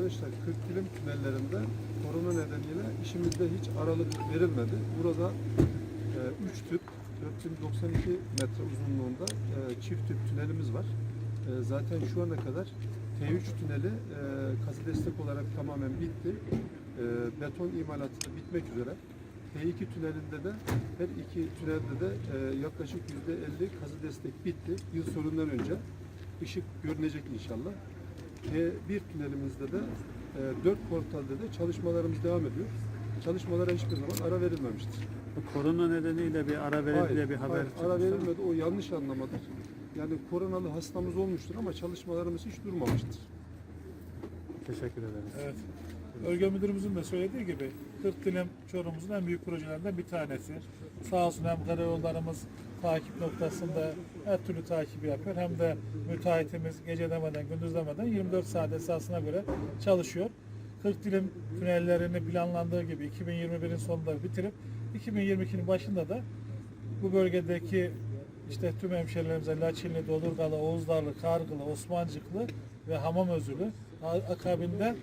Arkadaşlar 40 kilim tünellerinde korona nedeniyle işimizde hiç aralık verilmedi. Burada 3 tüp 4092 metre uzunluğunda e, çift tüp tünelimiz var. E, zaten şu ana kadar T3 tüneli e, kazı destek olarak tamamen bitti. E, beton imalatı da bitmek üzere. T2 tünelinde de her iki tünelde de e, yaklaşık %50 kazı destek bitti. Yıl sonundan önce ışık görünecek inşallah. T1 tünelimizde de e, 4 portalda da çalışmalarımız devam ediyor. Çalışmalara hiçbir zaman ara verilmemiştir. Korona nedeniyle bir ara verildi diye bir haber hayır, ara verilmedi. O yanlış anlamadır. Yani koronalı hastamız olmuştur ama çalışmalarımız hiç durmamıştır. Teşekkür ederiz. Evet. Bölge müdürümüzün de söylediği gibi 40 dilim Çorum'umuzun en büyük projelerinden bir tanesi. Sağ olsun hem karayollarımız takip noktasında her türlü takibi yapıyor. Hem de müteahhitimiz gece demeden gündüz demeden 24 saat esasına göre çalışıyor. 40 dilim tünellerini planlandığı gibi 2021'in sonunda bitirip 2022'nin başında da bu bölgedeki işte tüm hemşerilerimize Laçinli, Dodurgalı, Oğuzlarlı, Kargılı, Osmancıklı ve Hamamözülü akabinde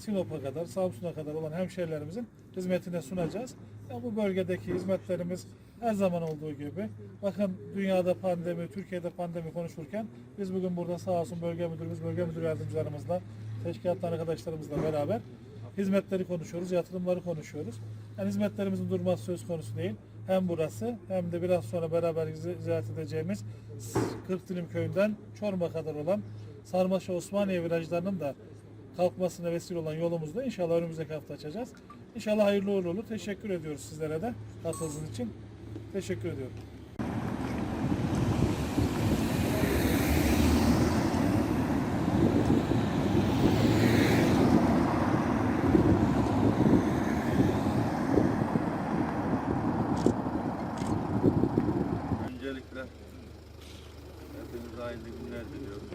Sinop'a kadar, Samsun'a kadar olan hemşerilerimizin hizmetine sunacağız. Ya bu bölgedeki hizmetlerimiz her zaman olduğu gibi bakın dünyada pandemi, Türkiye'de pandemi konuşurken biz bugün burada sağ olsun bölge müdürümüz, bölge müdür yardımcılarımızla, teşkilattan arkadaşlarımızla beraber hizmetleri konuşuyoruz, yatırımları konuşuyoruz. Yani hizmetlerimizin durması söz konusu değil. Hem burası hem de biraz sonra beraber zi- ziyaret edeceğimiz 40 Dilim Köyü'nden Çorum'a kadar olan Sarmaşa Osmaniye virajlarının da kalkmasına vesile olan yolumuzda inşallah önümüzdeki hafta açacağız. İnşallah hayırlı uğurlu olur. Teşekkür ediyoruz sizlere de katıldığınız için. Teşekkür ediyorum. Öncelikle hepinize hayırlı günler diliyorum.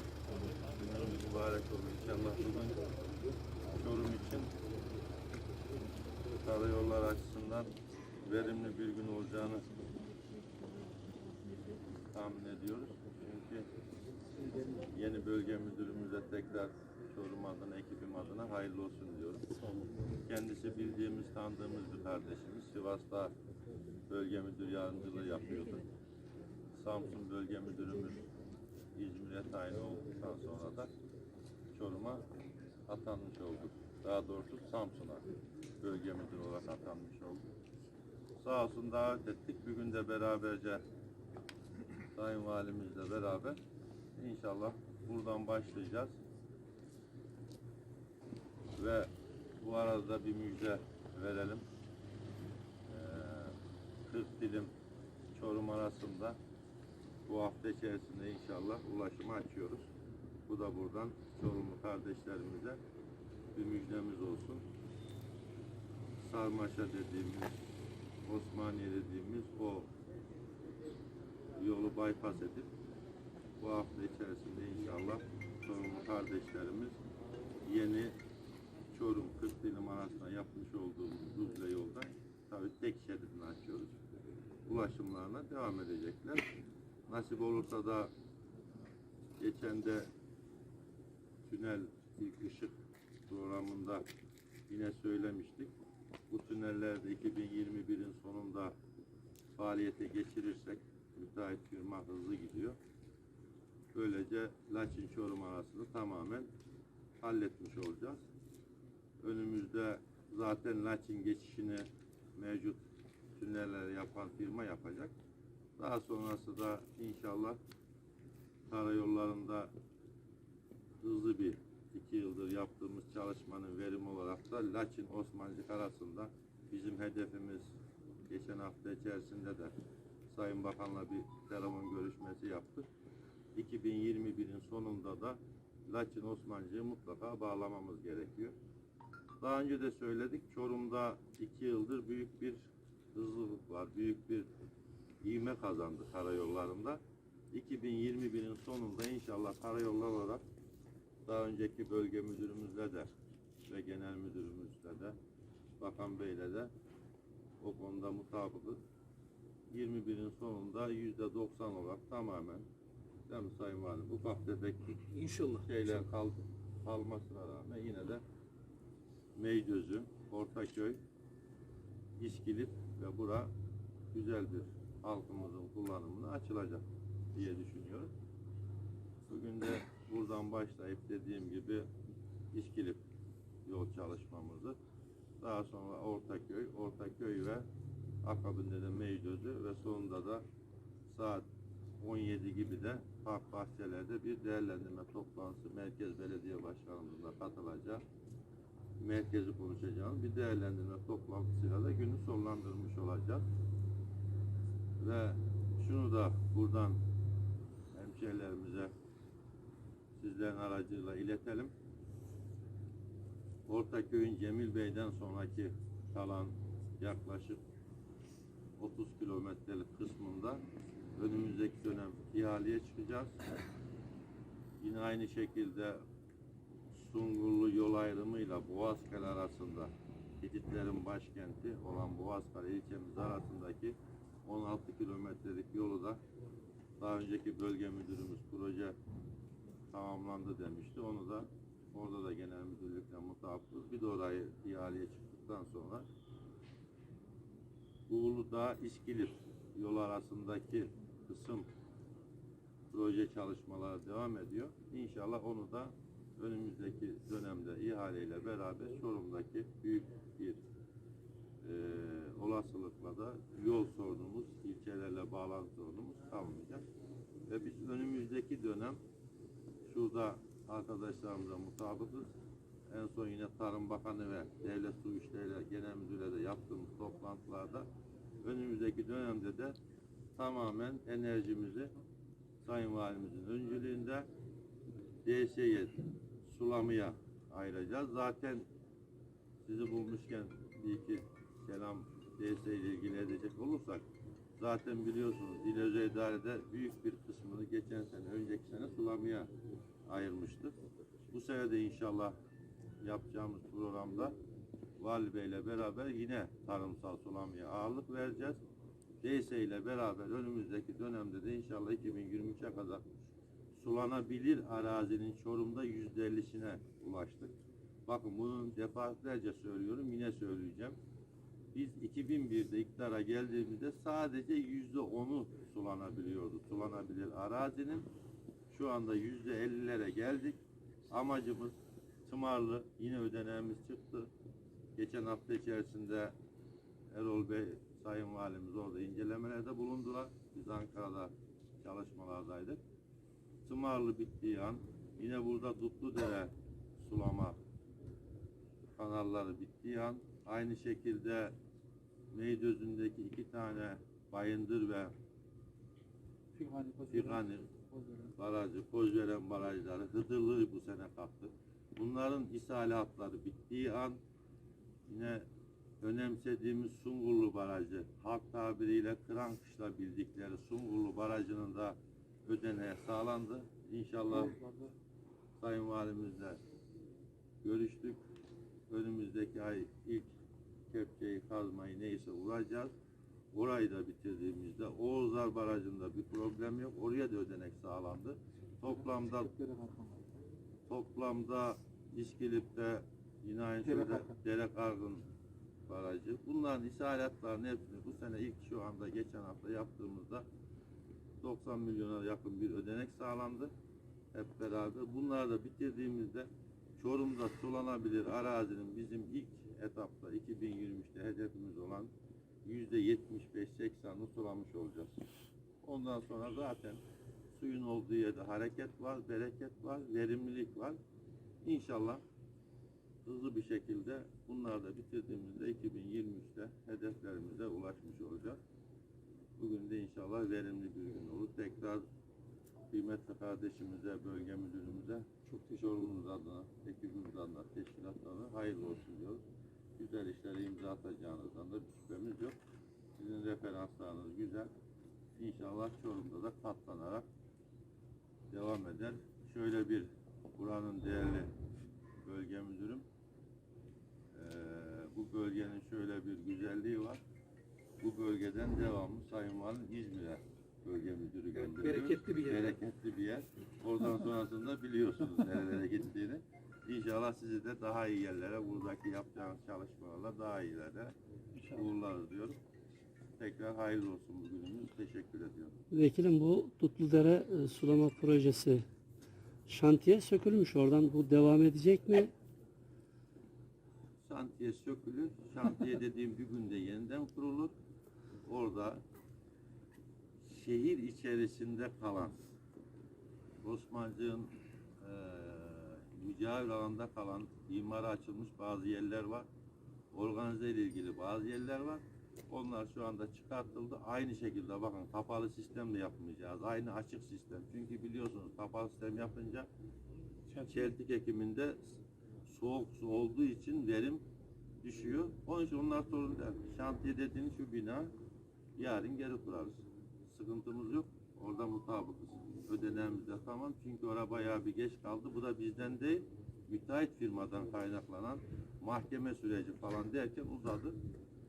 Günlerimiz mübarek olsun inşallah bugün Çorum için karayollar açısından verimli bir gün olacağını tahmin ediyoruz. Çünkü yeni bölge müdürümüze tekrar Çorum adına, ekibim adına hayırlı olsun diyorum. Kendisi bildiğimiz, tanıdığımız bir kardeşimiz. Sivas'ta bölge müdür yardımcılığı yapıyordu. Samsun bölge müdürümüz İzmir'e tayin olduktan sonra da Çorum'a atanmış olduk. Daha doğrusu Samsun'a bölge müdürü olarak atanmış olduk. Sağ olsun davet ettik. Bir gün de beraberce Sayın Valimizle beraber inşallah buradan başlayacağız. Ve bu arada bir müjde verelim. Ee, 40 dilim Çorum arasında bu hafta içerisinde inşallah ulaşımı açıyoruz. Bu da buradan Çorumlu kardeşlerimize bir müjdemiz olsun. Sarmaşa dediğimiz, Osmaniye dediğimiz o yolu bypass edip bu hafta içerisinde inşallah Çorumlu kardeşlerimiz yeni Çorum 40 dilim arasında yapmış olduğumuz duble yolda tabii tek şeridini açıyoruz. Ulaşımlarına devam edecekler. Nasip olursa da geçen de tünel ilk ışık programında yine söylemiştik. Bu tünellerde 2021'in sonunda faaliyete geçirirsek müteahhit firma hızlı gidiyor. Böylece Laçin Çorum arasını tamamen halletmiş olacağız. Önümüzde zaten Laçin geçişini mevcut tüneller yapan firma yapacak. Daha sonrası da inşallah karayollarında hızlı bir iki yıldır yaptığımız çalışmanın verimi olarak da Laçin Osmancık arasında bizim hedefimiz geçen hafta içerisinde de Sayın Bakan'la bir telefon görüşmesi yaptık. 2021'in sonunda da Laçin Osmancık'ı mutlaka bağlamamız gerekiyor. Daha önce de söyledik Çorum'da iki yıldır büyük bir hızlılık var, büyük bir ivme kazandı karayollarında. 2021'in sonunda inşallah karayollar olarak daha önceki bölge müdürümüzle de ve genel müdürümüzle de Bakan Bey'le de o konuda mutabıkız. 21'in sonunda %90 olarak tamamen değil mi Sayın Valim? Ufak tefek İnşallah. şeyler kaldı, kalmasına rağmen yine de Meydözü, Ortaköy, İskilip ve bura güzel bir halkımızın kullanımına açılacak diye düşünüyoruz. Bugün de buradan başlayıp dediğim gibi İskilip yol çalışmamızı daha sonra Ortaköy, Ortaköy ve akabinde de Meydözü ve sonunda da saat 17 gibi de park bahçelerde bir değerlendirme toplantısı Merkez Belediye Başkanımızla katılacak. Merkezi konuşacağımız bir değerlendirme toplantısıyla da günü sonlandırmış olacağız. Ve şunu da buradan hemşehrilerimize sizlerin aracıyla iletelim. Ortaköy'ün Cemil Bey'den sonraki kalan yaklaşık 30 kilometrelik kısmında önümüzdeki dönem ihaleye çıkacağız. Yine aynı şekilde Sungurlu yol ayrımıyla Boğazkale arasında Hititlerin başkenti olan Boğazkale ilçemiz arasındaki 16 kilometrelik yolu da daha önceki bölge müdürümüz proje tamamlandı demişti. Onu da orada da genel müdürlükle mutabıkız. Bir de orayı ihaleye çıktıktan sonra Uğurlu'da İskilip yol arasındaki kısım proje çalışmaları devam ediyor. İnşallah onu da önümüzdeki dönemde ihaleyle beraber Çorum'daki büyük bir e, olasılıkla da yol sorunumuz, ilçelerle bağlantı sorunumuz kalmayacak. Ve biz önümüzdeki dönem şurada arkadaşlarımıza mutabıkız. En son yine Tarım Bakanı ve Devlet Su İşleri Genel Müdürü'yle de yaptığımız toplantılarda önümüzdeki dönemde de tamamen enerjimizi Sayın Valimizin öncülüğünde DS'ye sulamaya ayıracağız. Zaten sizi bulmuşken bir iki kelam DS ile ilgili edecek olursak zaten biliyorsunuz İl Özel büyük bir kısmını geçen sene, önceki sene sulamaya ayırmıştık. Bu sene de inşallah yapacağımız programda Vali Bey ile beraber yine tarımsal sulamaya ağırlık vereceğiz. DS ile beraber önümüzdeki dönemde de inşallah 2023'e kadar sulanabilir arazinin Çorum'da yüzde ellisine ulaştık. Bakın bunu defalarca söylüyorum, yine söyleyeceğim. Biz 2001'de iktidara geldiğimizde sadece yüzde onu sulanabiliyordu. Sulanabilir arazinin şu anda yüzde ellilere geldik. Amacımız tımarlı yine ödeneğimiz çıktı. Geçen hafta içerisinde Erol Bey, Sayın Valimiz orada incelemelerde bulundular. Biz Ankara'da çalışmalardaydık. Tımarlı bittiği an yine burada Dutludere sulama kanalları bittiği an aynı şekilde Meydözü'ndeki iki tane Bayındır ve Firhani barajı, Kozveren barajları, Hıdırlı bu sene kalktı. Bunların ishalatları bittiği an yine önemsediğimiz Sungurlu Barajı, halk tabiriyle Kırankışla bildikleri Sungurlu Barajı'nın da ödeneği sağlandı. İnşallah Sayın Valimizle görüştük. Önümüzdeki ay ilk kepçeyi kazmayı neyse vuracağız. Orayı da bitirdiğimizde Oğuzlar Barajı'nda bir problem yok. Oraya da ödenek sağlandı. Toplamda toplamda İskilip'te yine aynı şekilde Dere Kargın Barajı. Bunların ishalatlarının hepsini bu sene ilk şu anda geçen hafta yaptığımızda 90 milyona yakın bir ödenek sağlandı. Hep beraber. Bunları da bitirdiğimizde Çorum'da sulanabilir arazinin bizim ilk etapta 2023'te hedefimiz olan yüzde 75-80'ını sulamış olacağız. Ondan sonra zaten suyun olduğu yerde hareket var, bereket var, verimlilik var. İnşallah hızlı bir şekilde bunları da bitirdiğimizde 2023'te hedeflerimize ulaşmış olacağız. Bugün de inşallah verimli bir gün olur. Tekrar kıymetli kardeşimize, bölge müdürümüze çok teşekkür adına, ekibimiz adına, teşkilat adına hayırlı olsun diyoruz. Güzel işlere imza atacağınızdan da bir şüphemiz yok. Sizin referanslarınız güzel. İnşallah Çorum'da da katlanarak devam eder. Şöyle bir buranın değerli bölge müdürüm. Eee, bu bölgenin şöyle bir güzelliği var. Bu bölgeden devamlı Sayın Valim İzmir'e bölge müdürü gönderiyor. bereketli bir yer. Bereketli bir yer. Oradan sonrasında biliyorsunuz nerelere gittiğini. İnşallah sizi de daha iyi yerlere, buradaki yapacağınız çalışmalarla daha iyilere uğurlarız diyorum. Tekrar hayırlı olsun bugünümüz. Teşekkür ediyorum. Vekilim bu Dutludere e, sulama projesi şantiye sökülmüş. Oradan bu devam edecek mi? Şantiye sökülür. Şantiye dediğim bir günde yeniden kurulur. Orada şehir içerisinde kalan Osmancık'ın eee mücavir alanda kalan imara açılmış bazı yerler var. Organize ile ilgili bazı yerler var. Onlar şu anda çıkartıldı. Aynı şekilde bakın kapalı sistemle yapmayacağız. Aynı açık sistem. Çünkü biliyorsunuz kapalı sistem yapınca çeltik ekiminde soğuk su olduğu için verim düşüyor. Onun için onlar sorun değil. Şantiye dediğiniz şu bina yarın geri kurarız. Sıkıntımız yok. Orada mutabıkız. Ödeneğimiz de tamam. Çünkü orada bayağı bir geç kaldı. Bu da bizden değil, müteahhit firmadan kaynaklanan mahkeme süreci falan derken uzadı.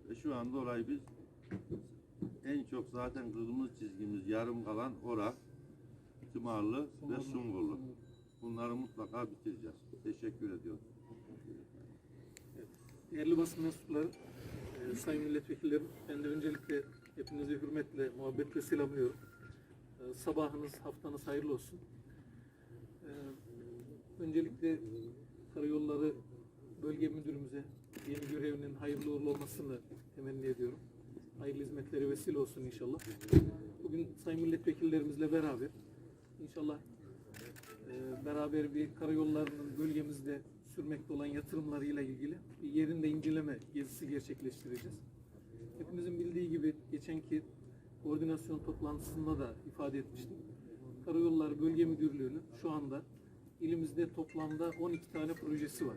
Ve şu anda orayı biz en çok zaten kırmızı çizgimiz yarım kalan ora, Tımarlı ve Sungurlu. Bunları mutlaka bitireceğiz. Teşekkür ediyorum. Değerli basın mensupları, e, sayın milletvekillerim, ben de öncelikle hepinizi hürmetle, muhabbetle selamlıyorum. E, sabahınız, haftanız hayırlı olsun. E, öncelikle Karayolları Bölge Müdürümüze yeni görevinin hayırlı uğurlu olmasını temenni ediyorum. Hayırlı hizmetlere vesile olsun inşallah. Bugün sayın milletvekillerimizle beraber inşallah e, beraber bir karayollarının bölgemizde sürmekte olan yatırımlarıyla ilgili bir yerinde inceleme gezisi gerçekleştireceğiz. Hepimizin bildiği gibi geçenki koordinasyon toplantısında da ifade etmiştim. Karayolları Bölge Müdürlüğü'nün şu anda ilimizde toplamda 12 tane projesi var.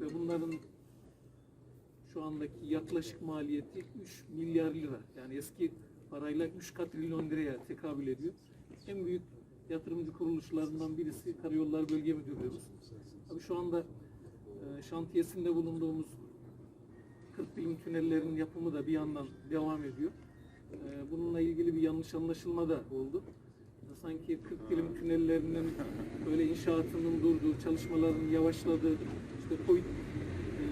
Ve bunların şu andaki yaklaşık maliyeti 3 milyar lira. Yani eski parayla 3 katrilyon liraya tekabül ediyor. En büyük yatırımcı kuruluşlarından birisi Karayollar Bölge Müdürlüğümüz. Tabii şu anda e, şantiyesinde bulunduğumuz 40 bilim tünellerinin yapımı da bir yandan devam ediyor. E, bununla ilgili bir yanlış anlaşılma da oldu. E, Sanki 40 bilim tünellerinin böyle inşaatının durduğu, çalışmaların yavaşladığı, işte Covid e,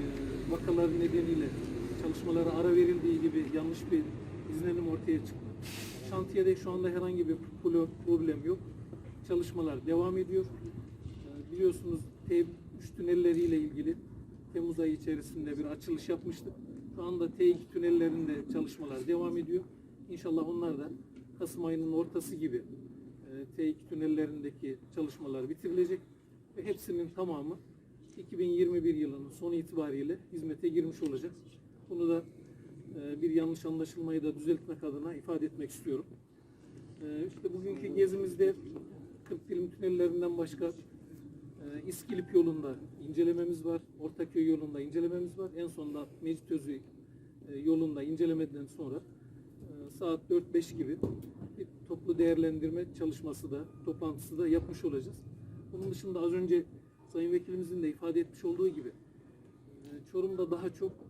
vakaları nedeniyle çalışmalara ara verildiği gibi yanlış bir izlenim ortaya çıktı. Şantiyede şu anda herhangi bir pro- problem yok. Çalışmalar devam ediyor. Ee, Biliyorsunuz T3 tünelleriyle ilgili Temmuz ayı içerisinde bir açılış yapmıştık. Şu anda T2 tünellerinde çalışmalar devam ediyor. İnşallah onlar da Kasım ayının ortası gibi e, T2 tünellerindeki çalışmalar bitirilecek ve hepsinin tamamı 2021 yılının sonu itibariyle hizmete girmiş olacak. Bunu da bir yanlış anlaşılmayı da düzeltmek adına ifade etmek istiyorum. E, İşte bugünkü gezimizde 40 bilim tünellerinden başka e, İskilip yolunda incelememiz var. Ortaköy yolunda incelememiz var. En sonunda e, yolunda incelemeden sonra e, saat 4-5 gibi bir toplu değerlendirme çalışması da toplantısı da yapmış olacağız. Bunun dışında az önce Sayın Vekilimizin de ifade etmiş olduğu gibi e, Çorum'da daha çok e,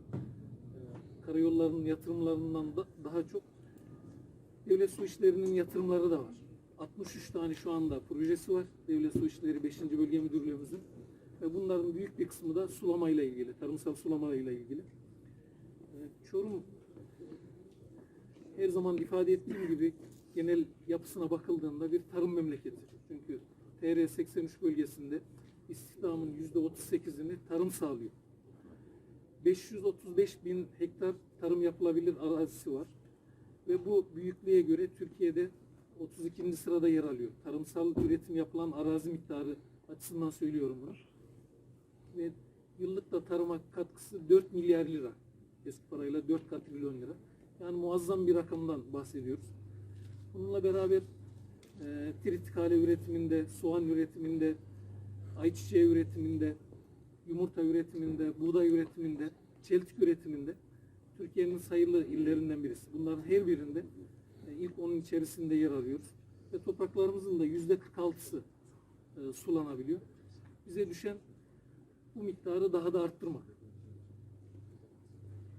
karayollarının yatırımlarından da daha çok devlet su işlerinin yatırımları da var. 63 tane şu anda projesi var. Devlet Su İşleri 5. Bölge Müdürlüğümüzün. Ve bunların büyük bir kısmı da sulamayla ilgili, tarımsal sulamayla ilgili. Ee, Çorum her zaman ifade ettiğim gibi genel yapısına bakıldığında bir tarım memleketi. Çünkü TR 83 bölgesinde istihdamın %38'ini tarım sağlıyor. 535 bin hektar tarım yapılabilir arazisi var. Ve bu büyüklüğe göre Türkiye'de 32. sırada yer alıyor. Tarımsal üretim yapılan arazi miktarı açısından söylüyorum bunu. Ve yıllık da tarıma katkısı 4 milyar lira. Eski parayla 4 katrilyon lira. Yani muazzam bir rakamdan bahsediyoruz. Bununla beraber e, tritikale üretiminde, soğan üretiminde, ayçiçeği üretiminde, yumurta üretiminde, buğday üretiminde, çeltik üretiminde Türkiye'nin sayılı illerinden birisi. Bunların her birinde e, ilk onun içerisinde yer alıyoruz. Ve topraklarımızın da yüzde 46'sı e, sulanabiliyor. Bize düşen bu miktarı daha da arttırmak.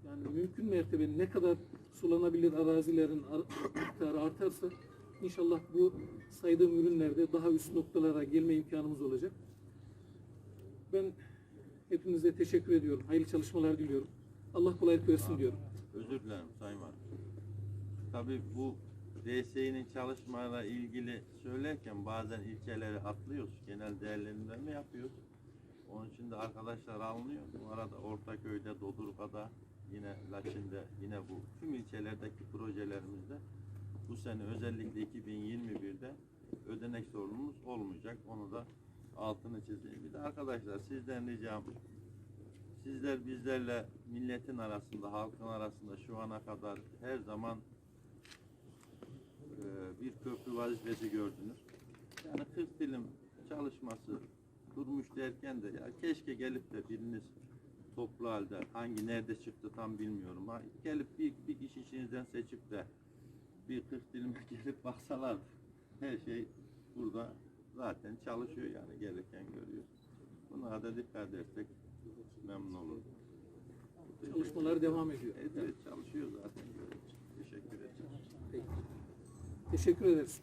Yani mümkün mertebe ne kadar sulanabilir arazilerin ar- miktarı artarsa inşallah bu saydığım ürünlerde daha üst noktalara gelme imkanımız olacak. Ben hepinize teşekkür ediyorum. Hayırlı çalışmalar diliyorum. Allah kolaylık versin diyorum. Özür dilerim Sayın Valim. Tabii bu DSİ'nin çalışmalarla ilgili söylerken bazen ilçeleri atlıyoruz. Genel değerlendirme yapıyoruz. Onun için de arkadaşlar alınıyor. Bu arada Ortaköy'de, Dodurga'da, yine Laçin'de, yine bu tüm ilçelerdeki projelerimizde bu sene özellikle 2021'de ödenek sorunumuz olmayacak. Onu da altını çizeyim. Bir de arkadaşlar sizden ricam Sizler bizlerle milletin arasında, halkın arasında şu ana kadar her zaman e, bir köprü vazifesi gördünüz. Yani 40 dilim çalışması durmuş derken de ya keşke gelip de biriniz toplu halde hangi nerede çıktı tam bilmiyorum. Ha, gelip bir, bir kişi içinizden seçip de bir 40 dilime gelip baksalardı. Her şey burada zaten çalışıyor yani gereken görüyor. Buna da dikkat edersek memnun olurum. Çalışmalar devam ediyor. Evet, evet çalışıyor zaten. Teşekkür ederim. Peki. Teşekkür ederiz.